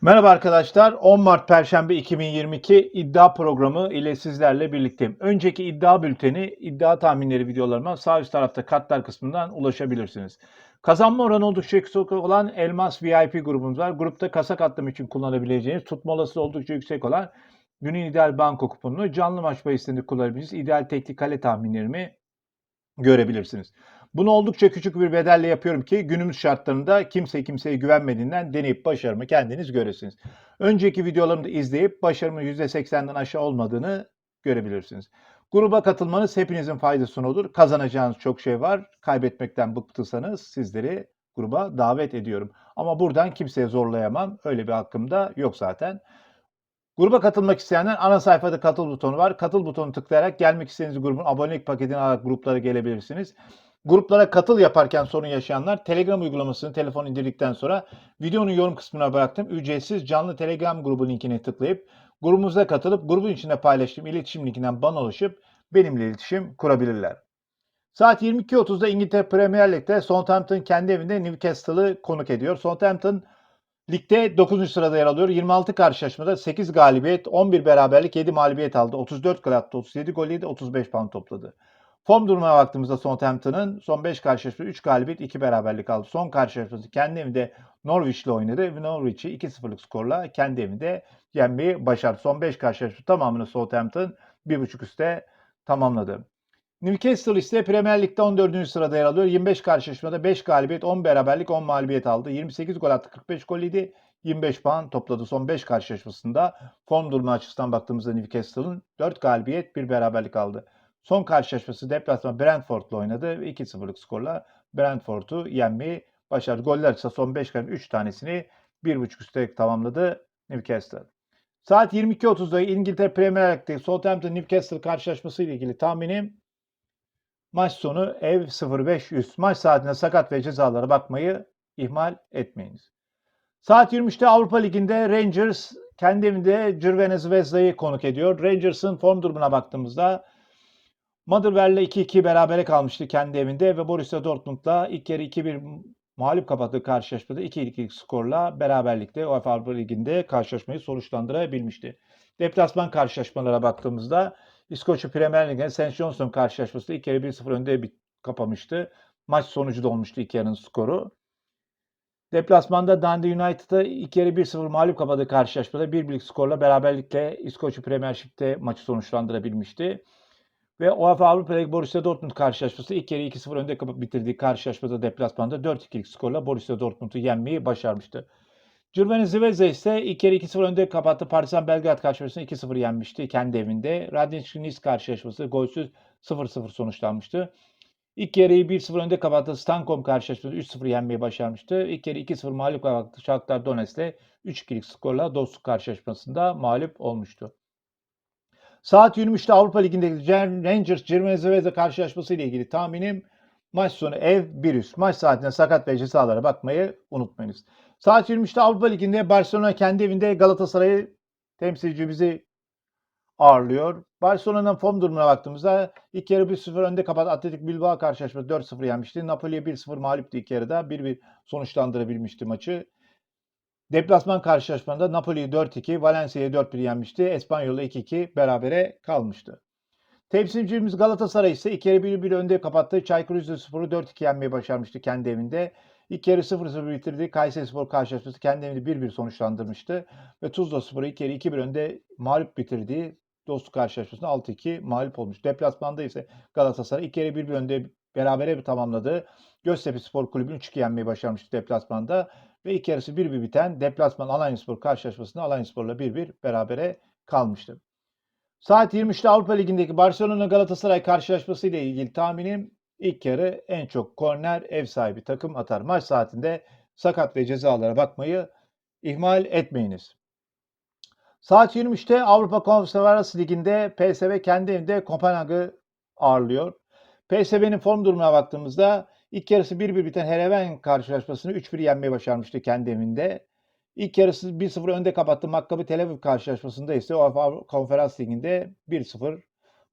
Merhaba arkadaşlar. 10 Mart Perşembe 2022 iddia programı ile sizlerle birlikteyim. Önceki iddia bülteni, iddia tahminleri videolarıma sağ üst tarafta kartlar kısmından ulaşabilirsiniz. Kazanma oranı oldukça yüksek olan Elmas VIP grubumuz var. Grupta kasa katlama için kullanabileceğiniz, tutma olasılığı oldukça yüksek olan günün ideal banko kuponunu canlı maç bahisinde kullanabilirsiniz. İdeal tekli kale tahminlerimi görebilirsiniz. Bunu oldukça küçük bir bedelle yapıyorum ki günümüz şartlarında kimse kimseye güvenmediğinden deneyip başarımı kendiniz göresiniz. Önceki videolarımı izleyip başarımın %80'den aşağı olmadığını görebilirsiniz. Gruba katılmanız hepinizin faydasına olur. Kazanacağınız çok şey var. Kaybetmekten bıktıysanız sizleri gruba davet ediyorum. Ama buradan kimseye zorlayamam. Öyle bir hakkım da yok zaten. Gruba katılmak isteyenler ana sayfada katıl butonu var. Katıl butonu tıklayarak gelmek istediğiniz grubun abonelik paketini alarak gruplara gelebilirsiniz. Gruplara katıl yaparken sorun yaşayanlar Telegram uygulamasını telefon indirdikten sonra videonun yorum kısmına bıraktım. Ücretsiz canlı Telegram grubu linkine tıklayıp grubumuza katılıp grubun içinde paylaştığım iletişim linkinden bana ulaşıp benimle iletişim kurabilirler. Saat 22.30'da İngiltere Premier Lig'de Southampton kendi evinde Newcastle'ı konuk ediyor. Southampton ligde 9. sırada yer alıyor. 26 karşılaşmada 8 galibiyet, 11 beraberlik, 7 mağlubiyet aldı. 34 gol attı, 37 gol yedi, 35 puan topladı. Form durumuna baktığımızda Southampton'ın son 5 karşılaşmada 3 galibiyet 2 beraberlik aldı. Son karşılaşması kendi evinde Norwich'le oynadı ve Norwich'i 2-0'lık skorla kendi evinde yenmeyi başardı. Son 5 karşılaşma tamamını Southampton 1.5 üste tamamladı. Newcastle ise Premier Lig'de 14. sırada yer alıyor. 25 karşılaşmada 5 galibiyet, 10 beraberlik, 10 mağlubiyet aldı. 28 gol attı, 45 gol yedi. 25 puan topladı son 5 karşılaşmasında. Form durumu açısından baktığımızda Newcastle'ın 4 galibiyet, 1 beraberlik aldı. Son karşılaşması deplasman Brentford'la oynadı ve 2-0'lık skorla Brentford'u yenmeyi başardı. Goller ise son 5 kalenin 3 tanesini 1.5 üste tamamladı Newcastle. Saat 22.30'da İngiltere Premier Lig'de Southampton Newcastle karşılaşması ile ilgili tahminim maç sonu ev 0-5 üst. Maç saatinde sakat ve cezalara bakmayı ihmal etmeyiniz. Saat 23'te Avrupa Ligi'nde Rangers kendi evinde Crvena Zvezda'yı konuk ediyor. Rangers'ın form durumuna baktığımızda Motherwell'le 2-2 berabere kalmıştı kendi evinde ve Borussia Dortmund'la ilk yarı 2-1 mağlup kapattığı karşılaşmada 2-2 skorla beraberlikte UEFA Avrupa Ligi'nde karşılaşmayı sonuçlandırabilmişti. Deplasman karşılaşmalara baktığımızda İskoçya Premier Lig'de St. Johnstone karşılaşması ilk yarı 1-0 önde bir kapamıştı. Maç sonucu da olmuştu ilk yarının skoru. Deplasmanda Dundee United'a ilk yarı 1-0 mağlup kapadığı karşılaşmada 1-1'lik skorla beraberlikle İskoçya Premiership'te maçı sonuçlandırabilmişti. Ve UEFA Avrupa Ligi Borussia Dortmund karşılaşması ilk yarı 2-0 önde kapıp bitirdiği karşılaşmada deplasmanda 4-2'lik skorla Borussia Dortmund'u yenmeyi başarmıştı. Crvena Zvezda ise ilk yarı 2-0 önde kapattı. Partizan Belgrad karşılaşmasını 2-0 yenmişti kendi evinde. Radnički Nice karşılaşması golsüz 0-0 sonuçlanmıştı. İlk yarıyı 1-0 önde kapattı. Stankom karşılaşmasını 3-0 yenmeyi başarmıştı. İlk yarı 2-0 mağlup kapattı. Shakhtar Donetsk'le 3-2'lik skorla dostluk karşılaşmasında mağlup olmuştu. Saat 23'te Avrupa Ligi'ndeki Rangers Cirvena Zvezda karşılaşması ile ilgili tahminim maç sonu ev 1 üst. Maç saatinde sakat ve cezalara bakmayı unutmayınız. Saat 23'te Avrupa Ligi'nde Barcelona kendi evinde Galatasaray'ı temsilcimizi ağırlıyor. Barcelona'nın form durumuna baktığımızda ilk yarı 1-0 önde kapat Atletik Bilbao karşılaşması 4-0 yenmişti. Napoli'ye 1-0 mağluptu ilk yarıda. 1-1 sonuçlandırabilmişti maçı. Deplasman karşılaşmada Napoli'yi 4-2, Valencia'yı 4-1 yenmişti. Espanyol'la 2-2 berabere kalmıştı. Temsilcimiz Galatasaray ise ilk yarı 1-1 önde kapattı. Çaykur Rizespor'u 4-2 yenmeyi başarmıştı kendi evinde. İlk yarı 0-0 bitirdi. Kayseri Spor karşılaşması kendi evinde 1-1 sonuçlandırmıştı. Ve Tuzla Spor'u ilk yarı 2-1 önde mağlup bitirdiği dostluk karşılaşmasında 6-2 mağlup olmuş. Deplasmanda ise Galatasaray ilk yarı 1-1 önde berabere bir tamamladı. Göztepe Spor Kulübü'nü 3-2 yenmeyi başarmıştı deplasmanda. Ve ilk yarısı 1-1 biten deplasman Alanyaspor karşılaşmasında Alanyaspor'la 1-1 berabere kalmıştı. Saat 23'te Avrupa Ligi'ndeki Barcelona Galatasaray karşılaşması ile ilgili tahminim ilk yarı en çok korner ev sahibi takım atar. Maç saatinde sakat ve cezalara bakmayı ihmal etmeyiniz. Saat 23'te Avrupa Konfederasyonu Ligi'nde PSV kendi evinde Kopenhag'ı ağırlıyor. PSV'nin form durumuna baktığımızda ilk yarısı 1-1 biten Hereven karşılaşmasını 3-1 yenmeyi başarmıştı kendi evinde. İlk yarısı 1-0 önde kapattı Maccabi Tel Aviv karşılaşmasında ise UEFA Konferans Ligi'nde 1-0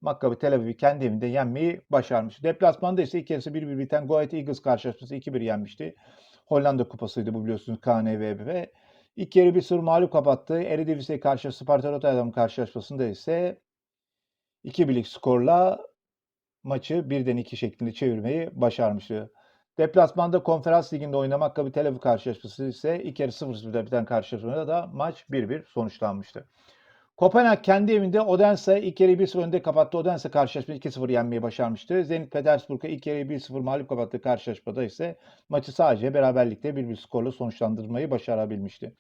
Maccabi Tel Aviv'i kendi evinde yenmeyi başarmış. Deplasmanda ise ilk yarısı 1-1 biten Go Ahead Eagles karşılaşması 2-1 yenmişti. Hollanda kupasıydı bu biliyorsunuz KNVB. İlk yarı 1-0 mağlup kapattı. Eredivisie karşı Sparta Rotterdam karşılaşmasında ise 2-1'lik skorla maçı 1'den 2 şeklinde çevirmeyi başarmıştı. Deplasmanda Konferans Ligi'nde oynamak Maccabi Tel Aviv karşılaşması ise ilk yarı 0-0'da biten karşılaşmada da maç 1-1 sonuçlanmıştı. Kopenhag kendi evinde Odense ilk yarıyı 1-0 önde kapattı. Odense karşılaşmayı 2-0 yenmeyi başarmıştı. Zenit Petersburg'a ilk yarıyı 1-0 mağlup kapattığı karşılaşmada ise maçı sadece beraberlikte 1-1 skorla sonuçlandırmayı başarabilmişti.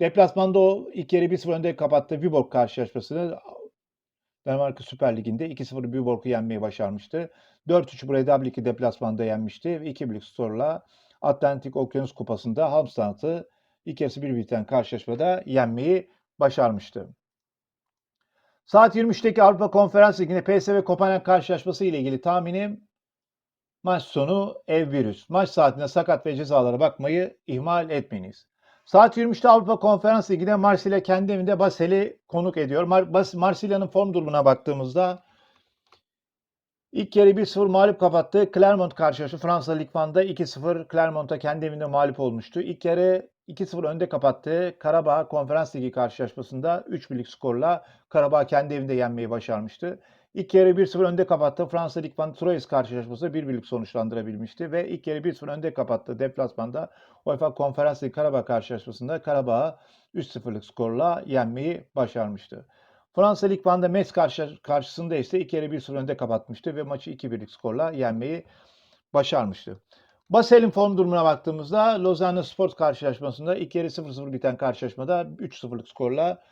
Deplasmanda o ilk yarıyı 1-0 önde kapattığı Viborg karşılaşmasını Danimarka Süper Ligi'nde 2-0 Viborg'u yenmeyi başarmıştı. 4-3 Breda Ligi deplasmanda yenmişti ve 2-1'lik skorla Atlantik Okyanus Kupası'nda Halmstad'ı ilk yarısı 1 biten karşılaşmada yenmeyi başarmıştı. Saat 23'teki Avrupa Konferans Ligi'nde PSV Kopenhag karşılaşması ile ilgili tahminim maç sonu ev virüs. Maç saatinde sakat ve cezalara bakmayı ihmal etmeyiniz. Saat 23'te Avrupa Konferans Ligi'nde Marsilya kendi evinde Basel'i konuk ediyor. Mar Marsilya'nın form durumuna baktığımızda ilk yarı 1-0 mağlup kapattı. Clermont karşılaştı. Fransa Lig 1'da 2-0 Clermont'a kendi evinde mağlup olmuştu. İlk yarı 2-0 önde kapattı. Karabağ Konferans Ligi karşılaşmasında 3-1'lik skorla Karabağ kendi evinde yenmeyi başarmıştı. İlk yarı 1-0 önde kapattı. Fransa Lig 1 Troyes karşılaşması 1-1'lik sonuçlandırabilmişti ve ilk yarı 1-0 önde kapattı deplasmanda UEFA Konferans Ligi Karabağ karşılaşmasında Karabağ'ı 3-0'lık skorla yenmeyi başarmıştı. Fransa Lig 1'de Metz karşı, karşısında ise ilk yarı 1-0 önde kapatmıştı ve maçı 2-1'lik skorla yenmeyi başarmıştı. Basel'in form durumuna baktığımızda Lozanne Sport karşılaşmasında ilk yarı 0-0 biten karşılaşmada 3-0'lık skorla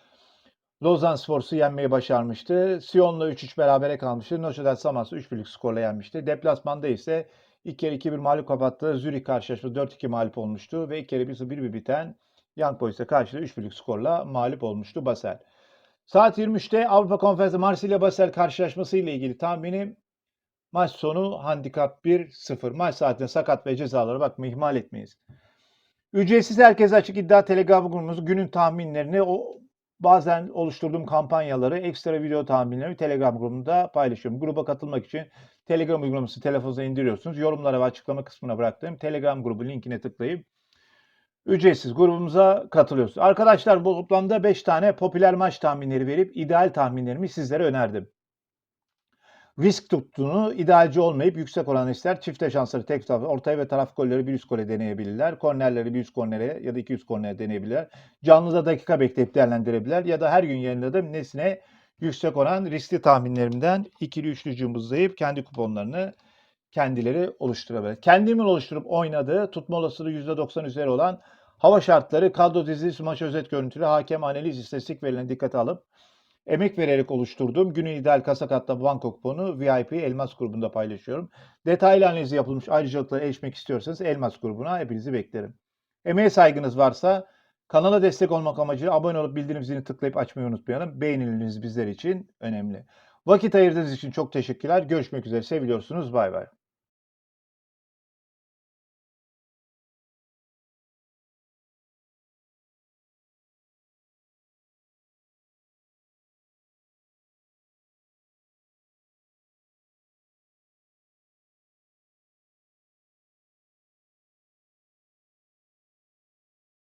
Lozan Spor'su yenmeyi başarmıştı. Sion'la 3-3 berabere kalmıştı. Notre Samas'ı 3-1'lik skorla yenmişti. Deplasmanda ise ilk yarı 2-1 mağlup kapattı. Zürich karşılaşması 4-2 mağlup olmuştu ve ilk yarı 1-1 biten Young Boys'a karşı 3-1'lik skorla mağlup olmuştu Basel. Saat 23'te Avrupa Konferansı Marsilya Basel karşılaşması ile ilgili tahminim maç sonu handikap 1-0. Maç saatinde sakat ve cezalara bakmayı ihmal etmeyiz. Ücretsiz herkese açık iddia Telegram grubumuz günün tahminlerini o bazen oluşturduğum kampanyaları, ekstra video tahminlerimi Telegram grubunda paylaşıyorum. Gruba katılmak için Telegram uygulaması telefonunuza indiriyorsunuz. Yorumlara ve açıklama kısmına bıraktığım Telegram grubu linkine tıklayıp ücretsiz grubumuza katılıyorsunuz. Arkadaşlar bu toplamda 5 tane popüler maç tahminleri verip ideal tahminlerimi sizlere önerdim. Risk tuttuğunu idealci olmayıp yüksek oran ister. Çifte şansları tek taraf, ortaya ve taraf golleri bir üst gole deneyebilirler. Kornerleri bir üst kornere ya da iki üst kornere deneyebilirler. Canlıda dakika bekleyip değerlendirebilirler. Ya da her gün yayınladığım nesine yüksek oran riskli tahminlerimden ikili üçlü cımbızlayıp kendi kuponlarını kendileri oluşturabilir. Kendimin oluşturup oynadığı tutma olasılığı %90 üzeri olan hava şartları, kadro dizisi, maç özet görüntülü, hakem analiz, istatistik verilerine dikkate alıp emek vererek oluşturduğum günün ideal kasa katla banko kuponu VIP Elmas grubunda paylaşıyorum. Detaylı analizi yapılmış ayrıcalıklara erişmek istiyorsanız Elmas grubuna hepinizi beklerim. Emeğe saygınız varsa kanala destek olmak amacıyla abone olup bildirim zilini tıklayıp açmayı unutmayalım. Beğenileriniz bizler için önemli. Vakit ayırdığınız için çok teşekkürler. Görüşmek üzere. Seviliyorsunuz. Bay bay.